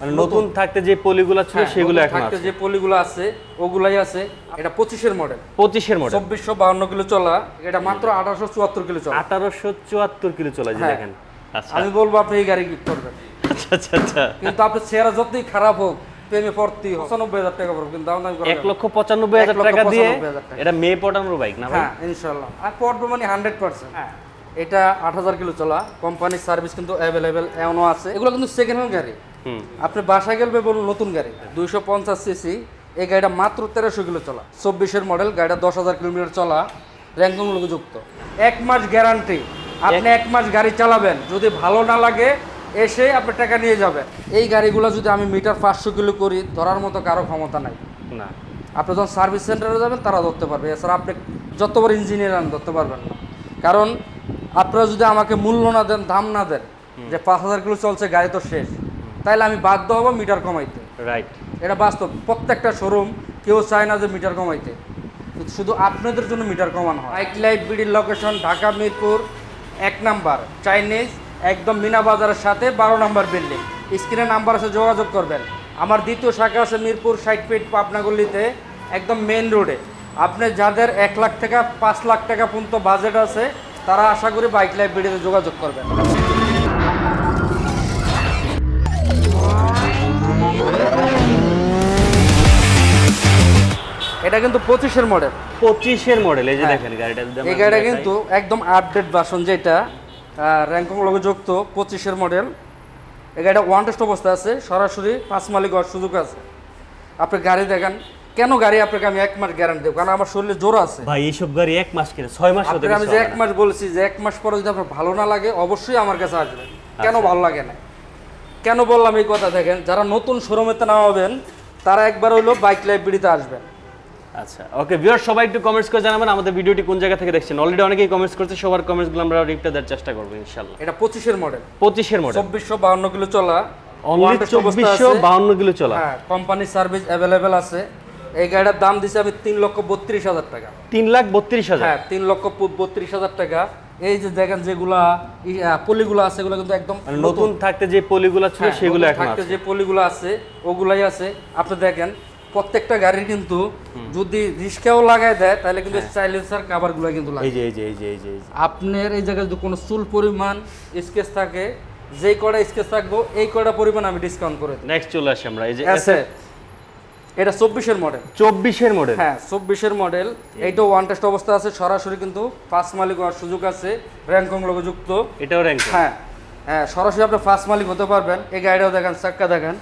মানে নতুন থাকতে যে পলিগুলো ছিল হ্যাঁ, সেগুলো এখন থাকতে আছে। যে পলিগুলো আছে ওগুলাই আছে। এটা পঁচিশের মডেল পঁচিশের মডেল চব্বিশশো বাউন্ন কিলো চলা এটা মাত্র আঠারোশো চুয়াত্তর কিলো চলা। আঠারোশো চুয়াত্তর কিলো চলে যে হ্যাঁ। দেখেন। আচ্ছা। আমি বলব আপনি এই গাড়ি গিফট করবেন। আচ্ছা আচ্ছা আচ্ছা। কিন্তু আপনার চেহারা যতই খারাপ হোক প্রেমে পড়তেই হোক পঁচানব্বই হাজার টাকা পড়বে কিন্তু দাম দাম করে এক লক্ষ পঁচানব্বই হাজার টাকা দিয়ে। এটা মেয়ে পটানোর বাইক না ভাই? হ্যাঁ ইনশাল্লাহ আর পড়বে মানে হান্ড্রেড পার্সেন্ট এটা আট হাজার কিলো চলা। কোম্পানির সার্ভিস কিন্তু অ্যাভেলেবেল এমনও আছে। এগুলো কিন্তু সেকেন্ড হ্যান্ড গাড়ি। আপনি বাসায় গেলবে বলুন নতুন গাড়ি দুইশো পঞ্চাশ সিসি এই গাড়িটা মাত্র তেরোশো কিলো চলা। চব্বিশের মডেল গাড়িটা দশ হাজার কিলোমিটার চলা র্যাঙ্কিং যুক্ত। এক মাস গ্যারান্টি আপনি এক মাস গাড়ি চালাবেন। যদি ভালো না লাগে এসে আপনি টাকা নিয়ে যাবেন। এই গাড়িগুলো যদি আমি মিটার পাঁচশো কিলো করি ধরার মতো কারও ক্ষমতা নাই। না। আপনি যখন সার্ভিস সেন্টারে যাবেন তারা ধরতে পারবে। এছাড়া আপনি যতবার ইঞ্জিনিয়ার আন ধরতে পারবেন না। কারণ আপনারা যদি আমাকে মূল্য না দেন দাম না দেন যে পাঁচ হাজার কিলো চলছে গাড়ি তো শেষ। তাইলে আমি বাধ্য হব মিটার কমাইতে। রাইট এটা বাস্তব। প্রত্যেকটা শোরুম কেউ চায় না যে মিটার কমাইতে। শুধু আপনাদের জন্য মিটার কমানো হয়। বাইক লাইফ বিডির লোকেশন ঢাকা মিরপুর এক নাম্বার। চাইনিজ একদম মিনা বাজারের সাথে বারো নাম্বার বিল্ডিং স্ক্রিনে নাম্বার আছে যোগাযোগ করবেন। আমার দ্বিতীয় শাখা আছে মিরপুর ষাট ফিট পাবনাগল্লিতে একদম মেন রোডে আপনি যাদের এক লাখ টাকা পাঁচ লাখ টাকা পর্যন্ত বাজেট আছে তারা আশা করি বাইক লাইফ বিডিতে যোগাযোগ করবেন। এটা কিন্তু পঁচিশের মডেল পঁচিশের মডেল এই যে হ্যাঁ। দেখেন গাড়িটা এই গাড়িটা কিন্তু একদম আপডেট ভার্সন যেটা র্যাঙ্কং লগে যুক্ত পঁচিশের মডেল এই গাড়িটা ওয়ান টেস্ট অবস্থা আছে সরাসরি পাঁচ মালিক হওয়ার সুযোগ আছে। আপনি গাড়ি দেখেন কেন গাড়ি আপনাকে আমি এক মাস গ্যারান্টি দেবো? কারণ আমার শরীরে জোর আছে। ভাই এইসব গাড়ি এক মাস কিনে ছয় মাস হতে আমি যে এক মাস বলছি যে এক মাস পরে যদি আপনার ভালো না লাগে অবশ্যই আমার কাছে আসবেন। কেন আচ্ছা। ভালো লাগে না? কেন বললাম এই কথা দেখেন যারা নতুন শোরুমেতে নামাবেন তারা একবার হইল বাইক লাইব্রেরিতে আসবেন। আচ্ছা ওকে ভিউয়ার সবাই একটু কমেন্টস করে জানাবেন আমাদের ভিডিওটি কোন জায়গা থেকে দেখছেন? অলরেডি অনেকেই কমেন্টস করছে সবার কমেন্টসগুলো আমরা রিপ্লাই দেওয়ার চেষ্টা করব ইনশাল্লাহ এটা পঁচিশের মডেল পঁচিশের মডেল চব্বিশশো বাউন্ন কিলো চলা। অনলি One test অবস্থা চব্বিশশো আছে। বাউন্ন কিলো চলা। হ্যাঁ কোম্পানি সার্ভিস অ্যাভেলেবেল আছে। এই গাড়িটার দাম দিছে আমি তিন লক্ষ বত্রিশ হাজার টাকা। তিন লাখ বত্রিশ হাজার? হ্যাঁ তিন লক্ষ বত্রিশ হাজার টাকা। এই যে দেখেন যেগুলা পলিগুলো আছে এগুলো কিন্তু একদম মানে নতুন থাকতে যে পলিগুলো ছিল হ্যাঁ, সেগুলো থাকতে যে পলিগুলো আছে ওগুলাই আছে। আপনি দেখেন প্রত্যেকটা গাড়ির কিন্তু যদি রিস্কাও লাগাই দেয় তাহলে কিন্তু সাইলেন্সার কাভারগুলো কিন্তু লাগে। এই যে এই যে এই যে এই যে আপনার এই জায়গায় যদি কোনো চুল পরিমাণ স্কেচ থাকে যেই কটা স্কেচ থাকব এই কটা পরিমাণ আমি ডিসকাউন্ট করে দিই নেক্সট চলে আসি আমরা। এই যে আছে এটা চব্বিশের মডেল চব্বিশের মডেল হ্যাঁ চব্বিশের মডেল এইটাও ওয়ান টেস্ট অবস্থা আছে সরাসরি কিন্তু ফার্স্ট মালিক হওয়ার সুযোগ আছে র্যাঙ্কং যুক্ত। এটাও র্যাঙ্ক হ্যাঁ হ্যাঁ সরাসরি আপনি ফার্স্ট মালিক হতে পারবেন। এই গাড়িটাও দেখেন চাক্কা দেখেন।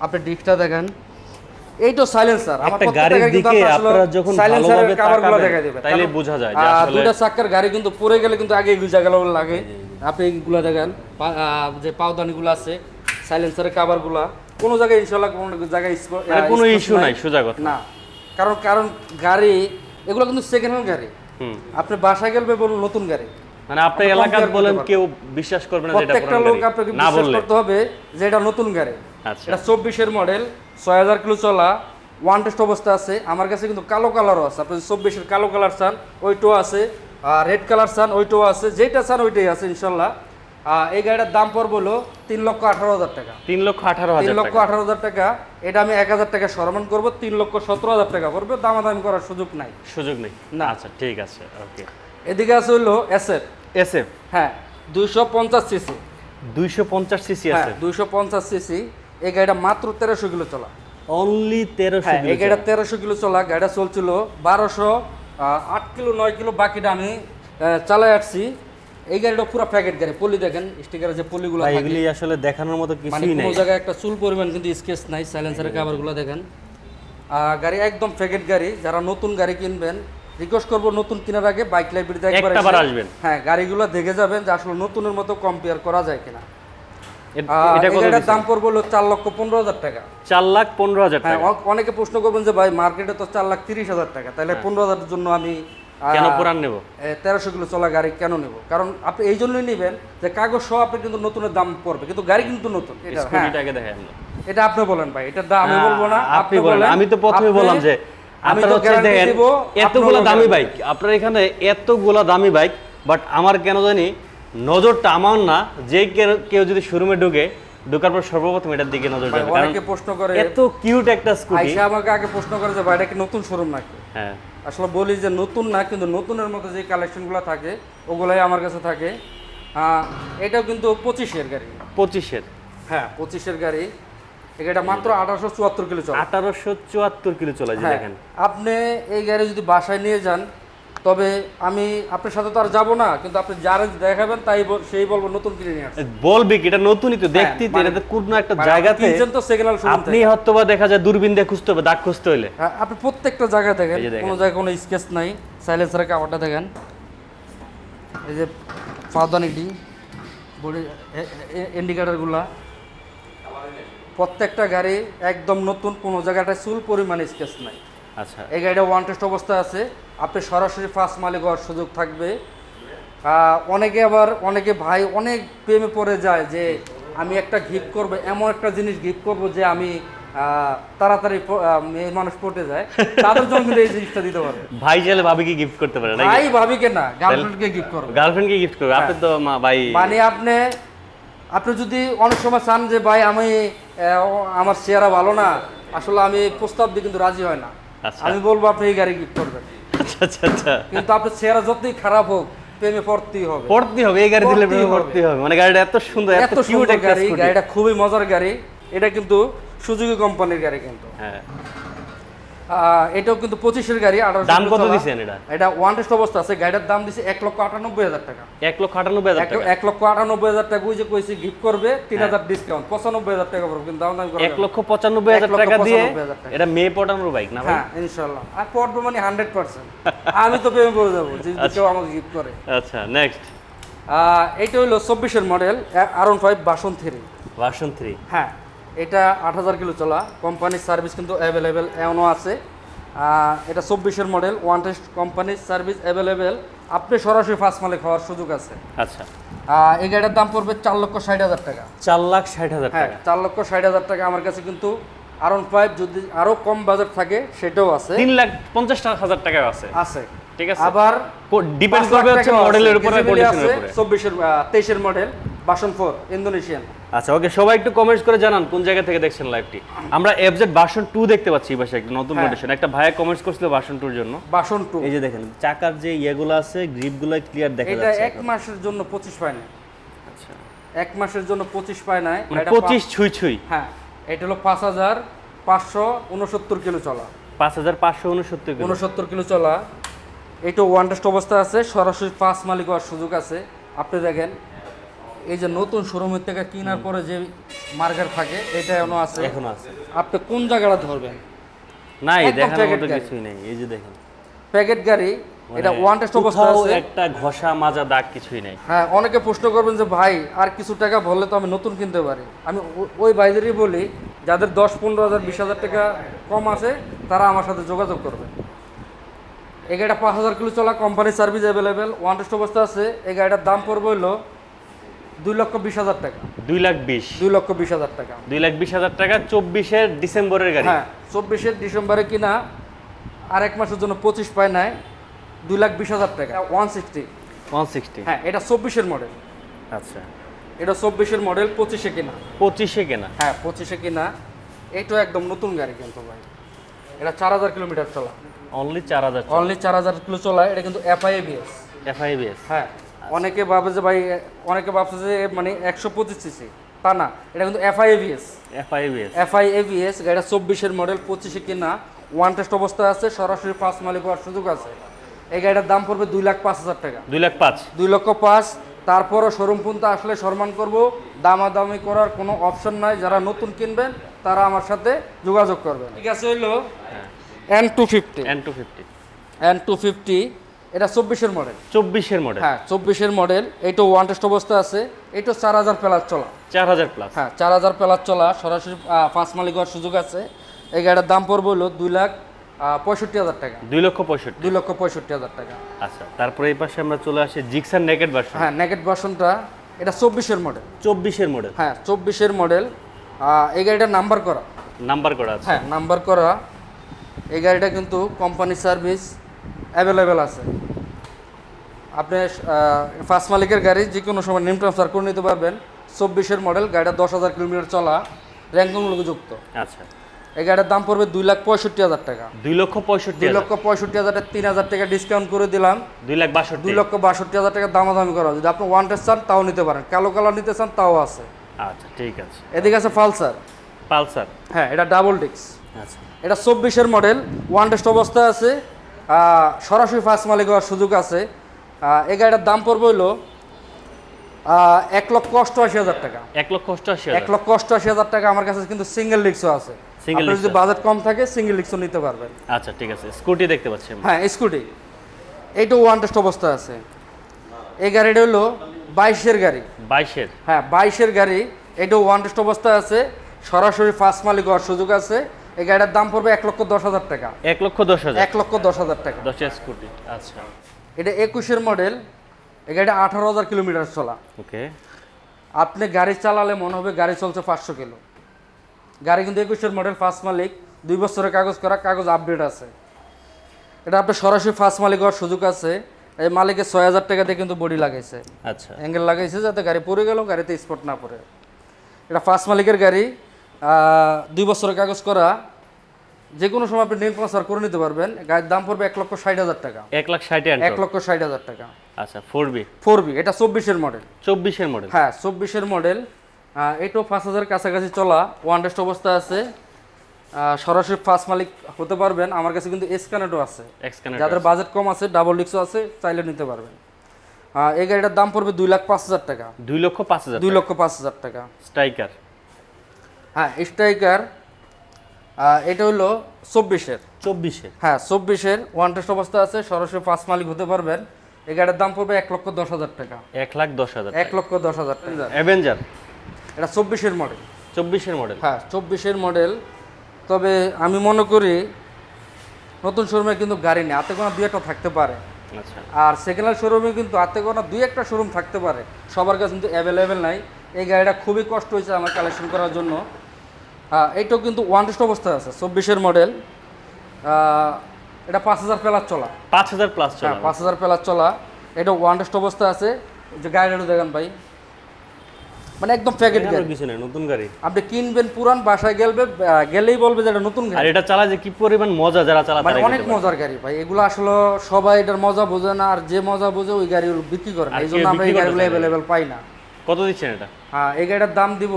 আপনি ডিস্কটা দেখেন। এই তো সাইলেন্সার গাড়ির দিকে আপনারা যখন তাকাবেন, দেখা তাইলে বোঝা যায় যে আসলে- দুইটা চাক্কার গাড়ি কিন্তু পড়ে গেলে কিন্তু আগে জায়গাগুলো লাগে। আপনি এইগুলো দেখেন যে পাওদানিগুলো আছে সাইলেন্সারের কাভারগুলো কোনো জায়গায় ইনশাল্লাহ কোনো জায়গায় মানে কোনো issue নাই, সোজা কথা। না। কারণ কারণ গাড়ি এগুলো কিন্তু সেকেন্ড হ্যান্ড গাড়ি। আপনি বাসায় গেলবে বলুন নতুন গাড়ি। মানে আমরা এলাকার বলেন কেউ বিশ্বাস করবে না যে এটা প্রত্যেকটা লোক আপনাকে না বিশ্বাস করতে হবে যে এটা নতুন গাড়ি। আচ্ছা। এটা চব্বিশের মডেল ছয় হাজার কিলো চলা ওয়ান টেস্ট অবস্থা আছে। আমার কাছে কিন্তু কালো কালারও আছে। আপনি চব্বিশের কালো কালার চান ওইটাও আছে। আর রেড কালার চান ওইটাও আছে। যেটা চান ওইটাই আছে ইনশাল্লাহ। আর এই গাড়িটার দাম পড়বে হলো তিন লক্ষ আঠারো হাজার টাকা। তিন লক্ষ আঠারো তিন লক্ষ আঠারো হাজার টাকা এটা আমি এক হাজার টাকা সরমান করব তিন লক্ষ সতেরো হাজার টাকা পড়বে দামাদামি করার সুযোগ নাই। সুযোগ নেই? না। আচ্ছা ঠিক আছে ওকে। এদিকে আছে এসএফ এস এফ হ্যাঁ দুইশো পঞ্চাশ সিসি দুইশো পঞ্চাশ সিসি হ্যাঁ আছে। দুইশো পঞ্চাশ সিসি এই গাড়িটা মাত্র তেরোশো কিলো চলা। অনলি তেরোশো হ্যাঁ এই গাড়িটা তেরোশো কিলো চলা। গাড়িটা চলছিল বারোশো আট কিলো নয় কিলো বাকিটা আমি চালাই আসছি। এই গাড়িটা পুরো প্যাকেট গাড়ি পলি দেখেন স্টিকারে যে পলিগুলো থাকে। এগুলি আসলে দেখানোর মতো মানে কিছুই কোনো নেই। জায়গায় একটা চুল পরিমাণ কিন্তু স্কেচ নাই সাইলেন্সারের কাভারগুলো দেখেন। আহ, গাড়ি একদম প্যাকেট গাড়ি যারা নতুন গাড়ি কিনবেন রিকোয়েস্ট করব নতুন কেনার আগে বাইক লাইব্রেরিতে একবার একটাবার এসে- আসবেন। হ্যাঁ গাড়িগুলো দেখে যাবেন যে আসলে নতুনের মতো কম্পেয়ার করা যায় কিনা। এ- আহ, এটা এই কত গাড়িটার দিছেন? দাম পড়বে হলো চার লক্ষ পনেরো হাজার টাকা। চার লাখ পনেরো হাজার হ্যাঁ টাকা। অনেকে প্রশ্ন করবেন যে ভাই মার্কেটে তো চার লাখ তিরিশ হাজার টাকা। তাহলে পনেরো হাজারের জন্য আমি কেন পুরান নেব? তেরোশো কিলো চলা গাড়ি কেন নেব? কারণ আপনি এই জন্যই নেবেন যে কাগজ সহ আপনি কিন্তু নতুনের দাম পড়বে কিন্তু গাড়ি কিন্তু নতুন এটা হ্যাঁ। দেখেন। এটা আপনি বলেন ভাই এটা দাম আমি বলব না আপনি বলেন। আমি তো প্রথমে বললাম যে আপনারা হচ্ছে দেখেন দিব, এতগুলো দামি বাইক আপনার এখানে এতগুলো দামি বাইক বাট আমার কেন জানি নজরটা আমার না যে কেউ- যদি শোরুমে ঢুকে ঢোকার পর সর্বপ্রথম এটার দিকে নজর যাবে অনেকে প্রশ্ন করে এত কিউট একটা স্কুটি আইসা আমাকে আগে প্রশ্ন করে যে ভাই এটা কি নতুন শোরুম নাকি? হ্যাঁ। আসলে বলি যে নতুন না কিন্তু নতুনের মতো যে কালেকশনগুলো থাকে ওগুলাই আমার কাছে থাকে। হ্যাঁ এটাও কিন্তু পঁচিশের গাড়ি। পঁচিশের। হ্যাঁ পঁচিশের গাড়ি। এটা মাত্র আঠারোশো চুয়াত্তর কিলো চলে। আঠারোশো চুয়াত্তর কিলো চলে যে হ্যাঁ দেখেন। আপনি এই গাড়ি যদি বাসায় নিয়ে যান তবে আমি আপনার সাথে তো আর যাব না কিন্তু আপনি যারা দেখাবেন তাই সেই বলব নতুন কিনে নিয়ে আসছে বলবি কি? এটা নতুনই তো দেখতে মানে- এটা কোনো একটা মানে জায়গাতে আপনি তো হ্যান্ড আপনি হয়তো বা দেখা যায় দূরবীন দিয়ে খুঁজতে হবে দাগ খুঁজতে হলে হ্যাঁ, আপনি প্রত্যেকটা জায়গায় দেখেন এই যে দেখেন। কোনো জায়গায় কোনো স্কেচ নাই সাইলেন্সারের কাপড়টা দেখেন। এই যে পাদানিটি বডি ইন্ডিকেটারগুলা প্রত্যেকটা গাড়ি একদম নতুন কোনো জায়গাটা চুল পরিমাণে স্কেচ নাই। আচ্ছা। এই গাড়িটা ওয়ান টেস্ট অবস্থা আছে। আপনি সরাসরি ফার্স্ট মালিক হওয়ার সুযোগ থাকবে। অনেকে আবার অনেকে ভাই অনেক প্রেমে পড়ে যায় যে আমি একটা গিফট করব এমন একটা জিনিস গিফট করব যে আমি তাড়াতাড়ি মেয়ে মানুষ পটে যায়। তাদের জন্য কিন্তু এই জিনিসটা দিতে পারবে। ভাই চাইলে ভাবিকে গিফট করতে পারে ভাই ভাবিকে না গার্লফ্রেন্ডকে গিফট করবে। গার্লফ্রেন্ডকে গিফট করবে। আপনি তো ভাই মানে আপনি আপনি যদি অনেক সময় চান যে ভাই আমি আমার চেহারা ভালো না আসলে আমি প্রস্তাব দিয়ে কিন্তু রাজি হয় না। আমি বলব আপনি এই গাড়ি গিফট করবেন। আচ্ছা আচ্ছা আচ্ছা। কিন্তু আপনার চেহারা যতই খারাপ হোক প্রেমে পড়তেই হবে। পড়তেই হবে এই গাড়ি দিলে প্রেমে পড়তেই হবে। মানে গাড়িটা এত সুন্দর এত কিউট একটা গাড়ি গাড়িটা খুবই মজার গাড়ি। এটা কিন্তু সুজুকি কোম্পানির গাড়ি কিন্তু। হ্যাঁ। এটাও কিন্তু পঁচিশের গাড়ি আঠারোশো দাম কত। দিছেন এটা? এটা ওয়ান টেস্ট অবস্থা আছে গাড়িটার দাম দিছে এক লক্ষ আটানব্বই হাজার টাকা। এক লক্ষ আটানব্বই হাজার এক- টাকা। এক লক্ষ আটানব্বই হাজার টাকা ওই যে কইছি গিফট করবে তিন হাজার ডিসকাউন্ট পঁচানব্বই হাজার টাকা পড়বে কিন্তু দাম দাম এক লক্ষ পঁচানব্বই হাজার টাকা দিয়ে। এটা মেয়ে পটানোর বাইক না হ্যাঁ ইনশাল্লাহ আর পড়বে মানে হান্ড্রেড পার্সেন্ট। আমি তো প্রেমে পড়ে যাব যদি কেউ আমাকে গিফট করে। আচ্ছা নেক্সট এটা হলো চব্বিশের model R one five version three version three হ্যাঁ। এটা আট হাজার কিলো চলা। কোম্পানির সার্ভিস কিন্তু অ্যাভেলেবেল এমনও আছে। এটা চব্বিশের মডেল ওয়ান টেস্ট কোম্পানির সার্ভিস অ্যাভেলেবেল আপনি সরাসরি ফার্স্ট মালিক হওয়ার সুযোগ আছে। আচ্ছা। এই গাড়ির দাম পড়বে চার লক্ষ ষাট হাজার টাকা। চার লাখ ষাট হাজার হ্যাঁ টাকা। চার লক্ষ ষাট হাজার টাকা আমার কাছে কিন্তু আর ওয়ান ফাইভ যদি আরও কম বাজেট থাকে সেটাও আছে। তিন লাখ পঞ্চাশ হাজার টাকা আছে। আছে। ঠিক আছে। আবার ডিপেন্ড করবে হচ্ছে মডেলের উপরে কন্ডিশনের উপরে। চব্বিশের তেইশের মডেল বাসন ফোর ইন্দোনেশিয়ান আচ্ছা ওকে সবাই একটু কমেন্টস করে জানান কোন জায়গা থেকে দেখছেন লাইভটি আমরা এফজেড ভার্সন টু দেখতে পাচ্ছি এই পাশে একটা নতুন হ্যাঁ। কন্ডিশন একটা ভাইয়া কমেন্টস করছিল ভার্সন টুর জন্য। বাসন টু এই যে দেখেন চাকার যে ইয়েগুলো আছে গ্রিপগুলো ক্লিয়ার দেখা যাচ্ছে এটা এক মাসের জন্য পঁচিশ পায় না আচ্ছা। এক মাসের জন্য পঁচিশ পায় নাই। মানে পঁচিশ ছুঁই ছুঁই। হ্যাঁ এটা হলো পাঁচ হাজার পাঁচশো উনসত্তর কিলো চলা। পাঁচ হাজার পাঁচশো উনসত্তর কিলো। উনসত্তর কিলো চলা। এটা ওয়ান টেস্ট অবস্থা আছে সরাসরি পাঁচ মালিক হওয়ার সুযোগ আছে। আপনি দেখেন এই যে নতুন শোরুমের থেকে কেনার পরে যে মার্কেট থাকে এটা এখনও আছে? এখনও আছে। আপনি কোন জায়গাটা ধরবেন? নাই দেখার মতো কিছুই নেই এই যে দেখেন। প্যাকেট গাড়ি এটা মানে ওয়ান টেস্ট অবস্থা আছে। একটা ঘষা মাজা দাগ কিছুই নেই। হ্যাঁ অনেকে প্রশ্ন করবেন যে ভাই আর কিছু টাকা বললে তো আমি নতুন কিনতে পারি? আমি ওই ভাইদেরই বলি যাদের দশ পনেরো হাজার বিশ হাজার টাকা কম আছে তারা আমার সাথে যোগাযোগ করবে। এই গাড়িটা পাঁচ হাজার কিলো চলা কোম্পানির সার্ভিস অ্যাভেলেবেল ওয়ান টেস্ট অবস্থা আছে। এই গাড়িটার দাম পড়বে হলো দুই লক্ষ বিশ হাজার টাকা। দুই লাখ বিশ। দুই লক্ষ বিশ হাজার টাকা। দুই লাখ বিশ হাজার টাকা চব্বিশের ডিসেম্বরের গাড়ি। হ্যাঁ চব্বিশের ডিসেম্বরে কিনা আর এক মাসের জন্য পঁচিশ পায় নাই দুই লাখ বিশ হাজার টাকা। ওয়ান সিক্সটি ওয়ান সিক্সটি হ্যাঁ এটা চব্বিশের মডেল আচ্ছা। এটা চব্বিশের মডেল পঁচিশে কিনা। পঁচিশে কেনা। হ্যাঁ পঁচিশে কিনা। এইটাও একদম নতুন গাড়ি কিন্তু ভাই। এটা চার হাজার কিলোমিটার চলা। অনলি চার হাজার অনলি চার হাজার কিলো চলা এটা কিন্তু এফআইএবিএস এফআইবিএস হ্যাঁ। অনেকে ভাবে যে ভাই অনেকে ভাবছে যে মানে একশো পঁচিশ সিসি তা না এটা কিন্তু এফআইএবিএস এফআইবিএস এফআইএবিএস গাড়িটা চব্বিশের মডেল পঁচিশে কিনা। ওয়ান টেস্ট অবস্থায় আছে সরাসরি পাঁচ মালিক হওয়ার সুযোগ আছে। এই গাড়িটার দাম পড়বে দুই লাখ পাঁচ হাজার টাকা। দুই লাখ পাঁচ। দুই লক্ষ পাঁচ। তারপরও শোরুম পর্যন্ত আসলে সম্মান করব। দামাদামি করার কোনো অপশন নাই। যারা নতুন কিনবেন তারা আমার সাথে যোগাযোগ করবেন। ঠিক আছে হইল। N two fifty N two fifty N two fifty এটা চব্বিশের মডেল। চব্বিশের মডেল। হ্যাঁ চব্বিশের মডেল। এইটা ওয়ান টেস্ট অবস্থা আছে। এইটা চার হাজার প্লাস চলা। চার হাজার প্লাস হ্যাঁ চার হাজার প্লাস চলা। সরাসরি পাঁচ মালিক হওয়ার সুযোগ আছে। এই গাড়ির দাম পড়বে হলো দুই লাখ পঁয়ষট্টি হাজার টাকা। দুই লক্ষ পঁয়ষট্টি। দুই লক্ষ পঁয়ষট্টি হাজার টাকা। আচ্ছা তারপরে এই পাশে আমরা চলে আসি জিক্সার নেকেট ভার্সন হ্যাঁ নেগেট ভার্সনটা এটা চব্বিশের মডেল। চব্বিশের মডেল। হ্যাঁ চব্বিশের মডেল। এই গাড়িটা নাম্বার করা। নাম্বার করা হ্যাঁ নাম্বার করা। এই গাড়িটা কিন্তু কোম্পানি সার্ভিস অ্যাভেলেবেল আছে। আপনি ফার্স্ট মালিকের গাড়ি যে কোনো সময় নেম ট্রান্সফার করে নিতে পারবেন। চব্বিশের মডেল গাড়িটা দশ হাজার কিলোমিটার চলা র্যাঙ্কিং যুক্ত আচ্ছা। এই গাড়ির দাম পড়বে দুই লাখ পঁয়ষট্টি হাজার টাকা। দুই লক্ষ পঁয়ষট্টি দুই লক্ষ পঁয়ষট্টি হাজার টাকা তিন হাজার টাকা ডিসকাউন্ট করে দিলাম। দুই লাখ বাষট্টি। দুই লক্ষ বাষট্টি হাজার টাকা দামাদামি করা যদি আপনি ওয়ান টেস্ট চান তাও নিতে পারেন। কালো কালার নিতে চান তাও আছে। আচ্ছা ঠিক আছে। এদিকে আছে ফালসার পালসার। হ্যাঁ এটা ডাবল ডিক্স আচ্ছা। এটা চব্বিশের মডেল ওয়ান টেস্ট অবস্থায় আছে। সরাসরি ফার্স্ট মালিক হওয়ার সুযোগ আছে। এই গাড়িটার দাম পড়বে হলো এক লক্ষ অষ্টআশি হাজার টাকা। এক লক্ষ অষ্টআশি এক লক্ষ অষ্টআশি হাজার টাকা আমার কাছে কিন্তু সিঙ্গেল রিক্সও আছে। আপনার যদি বাজেট কম থাকে সিঙ্গেল রিক্সও নিতে পারবেন। আচ্ছা ঠিক আছে। স্কুটি দেখতে পাচ্ছি হ্যাঁ স্কুটি। এইটা ওয়ান টেস্ট অবস্থা আছে। এই গাড়িটা হলো বাইশের গাড়ি। বাইশের? হ্যাঁ বাইশের গাড়ি। এটাও ওয়ান টেস্ট অবস্থায় আছে। সরাসরি ফার্স্ট মালিক হওয়ার সুযোগ আছে। এই গাড়িটার দাম পড়বে এক লক্ষ দশ হাজার টাকা। এক লক্ষ দশ হাজার। এক লক্ষ দশ হাজার টাকা। দশটা স্কুটি আচ্ছা। এটা একুশের মডেল এই গাড়িটা আঠারো হাজার কিলোমিটার চলা। ওকে। আপনি গাড়ি চালালে মনে হবে গাড়ি চলছে পাঁচশো কিলো। গাড়ি কিন্তু একুশের মডেল ফার্স্ট মালিক দুই বছরের কাগজ করা কাগজ আপডেট আছে। এটা আপনার সরাসরি ফার্স্ট মালিক হওয়ার সুযোগ আছে। এই মালিকে ছয় হাজার টাকা দিয়ে কিন্তু বডি লাগাইছে। আচ্ছা। অ্যাঙ্গেল লাগাইছে যাতে গাড়ি পড়ে গেল গাড়িতে স্পট না পড়ে। এটা ফার্স্ট মালিকের গাড়ি। দুই বছরের কাগজ করা যে কোনো সময় আপনি নীল পাসার করে নিতে পারবেন। গাড়ির দাম পড়বে এক লক্ষ ষাট হাজার টাকা। এক লাখ ষাটে এক লক্ষ ষাট হাজার টাকা। আচ্ছা ফোর বি ফোর বি এটা চব্বিশের মডেল চব্বিশের মডেল হ্যাঁ চব্বিশের মডেল এটাও পাঁচ হাজার কাছাকাছি চলা ওয়ান টেস্ট অবস্থা আছে। সরাসরি ফার্স্ট মালিক হতে পারবেন। আমার কাছে কিন্তু এসকানেটও আছে। যাদের বাজেট কম আছে ডাবল ডিক্সও আছে চাইলে নিতে পারবেন। এই গাড়িটার দাম পড়বে দুই লাখ পাঁচ হাজার টাকা। দুই লক্ষ পাঁচ হাজার দুই লক্ষ পাঁচ হাজার টাকা। স্ট্রাইকার হ্যাঁ স্ট্রাইকার এটা হলো চব্বিশের। চব্বিশের। হ্যাঁ চব্বিশের ওয়ান টেস্ট অবস্থা আছে সরাসরি পাঁচ মালিক হতে পারবেন। এই গাড়ির দাম পড়বে এক লক্ষ দশ হাজার টাকা। এক লাখ দশ হাজার এক লক্ষ দশ হাজার টাকা। অ্যাভেঞ্জার এটা চব্বিশের মডেল চব্বিশের মডেল হ্যাঁ চব্বিশের মডেল তবে আমি মনে করি নতুন শোরুমে কিন্তু গাড়ি নেই হাতে কোনো দুই একটা থাকতে পারে। আচ্ছা। আর সেকেন্ড হ্যান্ড শোরুমে কিন্তু হাতে কোনো দুই একটা শোরুম থাকতে পারে। সবার কাছে কিন্তু অ্যাভেলেবেল নাই। এই গাড়িটা খুবই কষ্ট হয়েছে আমার কালেকশন করার জন্য। এইটাও কিন্তু ওয়ান টেস্ট অবস্থায় আছে চব্বিশের মডেল এটা পাঁচ হাজার প্লাস চলা। পাঁচ হাজার প্লাস হ্যাঁ চলা। পাঁচ হাজার প্লাস চলা। এটা ওয়ান টেস্ট অবস্থায় আছে। যে গাড়িটা দেখেন ভাই। মানে একদম প্যাকেট গাড়ি। কিছু নেই নতুন গাড়ি। আপনি কিনবেন পুরান বাসায় গেলবে গেলেই বলবে যে এটা নতুন আর গাড়ি এটা চালা যে কি পরিমাণ মজা যারা চালা মানে অনেক মজার গাড়ি ভাই। এগুলো আসলে সবাই এটার মজা বোঝে না আর যে মজা বোঝে ওই গাড়িগুলো বিক্রি করে না। এই জন্য আমরা এই গাড়িগুলো অ্যাভেলেবেল পাই না। কত দিচ্ছেন এটা? হ্যাঁ এই গাড়িটার দাম দিব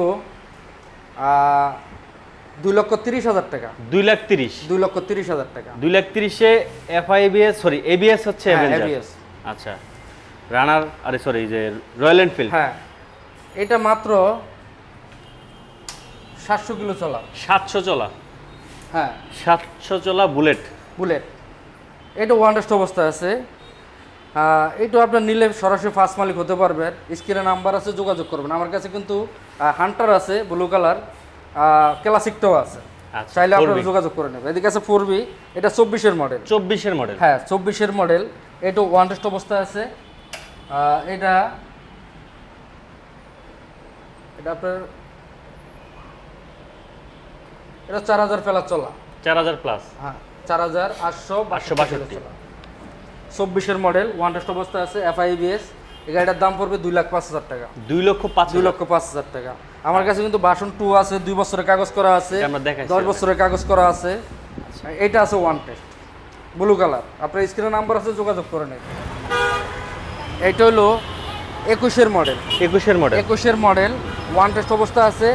দুই লক্ষ তিরিশ হাজার টাকা। দুই লাখ তিরিশ। দুই লক্ষ তিরিশ হাজার টাকা। দুই লাখ তিরিশে এফআইবিএস সরি এবিএস হচ্ছে হ্যাঁ, ABS আচ্ছা। রানার আরে সরি যে রয়্যাল এনফিল্ড হ্যাঁ। এটা মাত্র সাতশো কিলো চলা। সাতশো চলা। হ্যাঁ। সাতশো চলা বুলেট। বুলেট। এটা ওয়ান টেস্ট অবস্থায় আছে। এটা আপনার নিলে সরাসরি ফার্স্ট মালিক হতে পারবেন স্ক্রিনে নাম্বার আছে যোগাযোগ করবেন। আমার কাছে কিন্তু হান্টার আছে ব্লু কালার ক্লাসিকটাও আছে। আচ্ছা চাইলে আপনারা যোগাযোগ করে নেবেন। এদিকে আছে ফোর বি এটা চব্বিশের মডেল চব্বিশের মডেল হ্যাঁ চব্বিশের মডেল এটা ওয়ান টেস্ট অবস্থায় আছে। এটা এটা আপনার এটা চার হাজার ফেলা চলা। চার হাজার প্লাস হ্যাঁ চার হাজার আটশো আটশো বাষট্টি। চব্বিশের মডেল ওয়ান টেস্ট অবস্থায় আছে এফআইবিএস এই গাড়িটার দাম পড়বে দুই লাখ পাঁচ হাজার টাকা। দুই লক্ষ পাঁচ দুই লক্ষ পাঁচ হাজার টাকা। আমার কাছে কিন্তু বাসন টু আছে দুই বছরের কাগজ করা আছে এটা দশ বছরের কাগজ করা আছে। এটা আছে ওয়ান টেস্ট ব্লু কালার আপনার স্ক্রিনে নাম্বার আছে যোগাযোগ করে নেবেন। এইটা হলো একুশের মডেল একুশের মডেল একুশের মডেল ওয়ান টেস্ট অবস্থা আছে।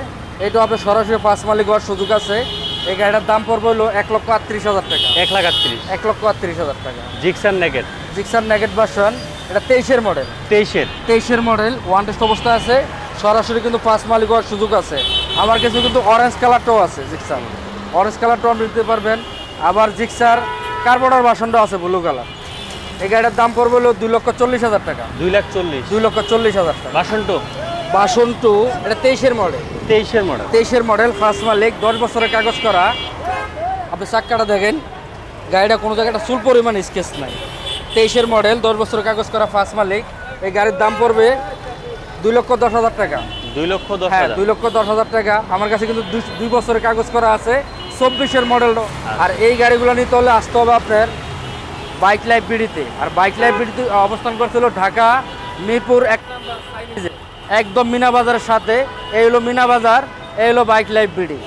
এটা আপনার সরাসরি পাঁচ মালিক হওয়ার সুযোগ আছে। এই গাড়িটার দাম পড়বে হলো এক লক্ষ আটত্রিশ হাজার টাকা। এক লাখ আটত্রিশ। এক লক্ষ আটত্রিশ হাজার টাকা। Gixxer naked Gixxer naked version এটা তেইশের মডেল তেইশের। তেইশের মডেল ওয়ান টেস্ট অবস্থা আছে। সরাসরি কিন্তু পাঁচ মালিক হওয়ার সুযোগ আছে। আমার কাছে কিন্তু অরেঞ্জ কালারটাও আছে জিক্সার অরেঞ্জ কালারটাও আপনি নিতে পারবেন। আবার জিক্সার কার্বোটার বাসনটাও আছে ব্লু কালার এই গাড়িটার দাম পড়বে হলো দুই লক্ষ চল্লিশ হাজার টাকা। দুই লাখ চল্লিশ। দুই লক্ষ চল্লিশ হাজার টাকা। বাসন টু? বাসন টু এটা তেইশের মডেল তেইশের মডেল তেইশের মডেল ফার্স্ট মালিক দশ বছরের কাগজ করা। আপনি চাক্কাটা দেখেন। গাড়িটা কোনো জায়গায় একটা চুল পরিমাণ স্কেচ নাই। তেইশের মডেল দশ বছরের কাগজ করা ফার্স্ট মালিক। এই গাড়ির দাম পড়বে দুই লক্ষ দশ হাজার টাকা। দুই লক্ষ দশ হ্যাঁ দুই লক্ষ দশ হাজার টাকা। আমার কাছে কিন্তু দুই- বছরের কাগজ করা আছে চব্বিশের মডেল আর এই গাড়িগুলো নিতে হলে আসতে হবে আপনার বাইক লাইব্রেরিতে আর বাইক লাইব্রেরিতে অবস্থান করতে হলো ঢাকা মিরপুর এক নম্বর একদম মিনা বাজারের সাথে। এই হলো মিনা বাজার এই হলো বাইক লাইফ বিডি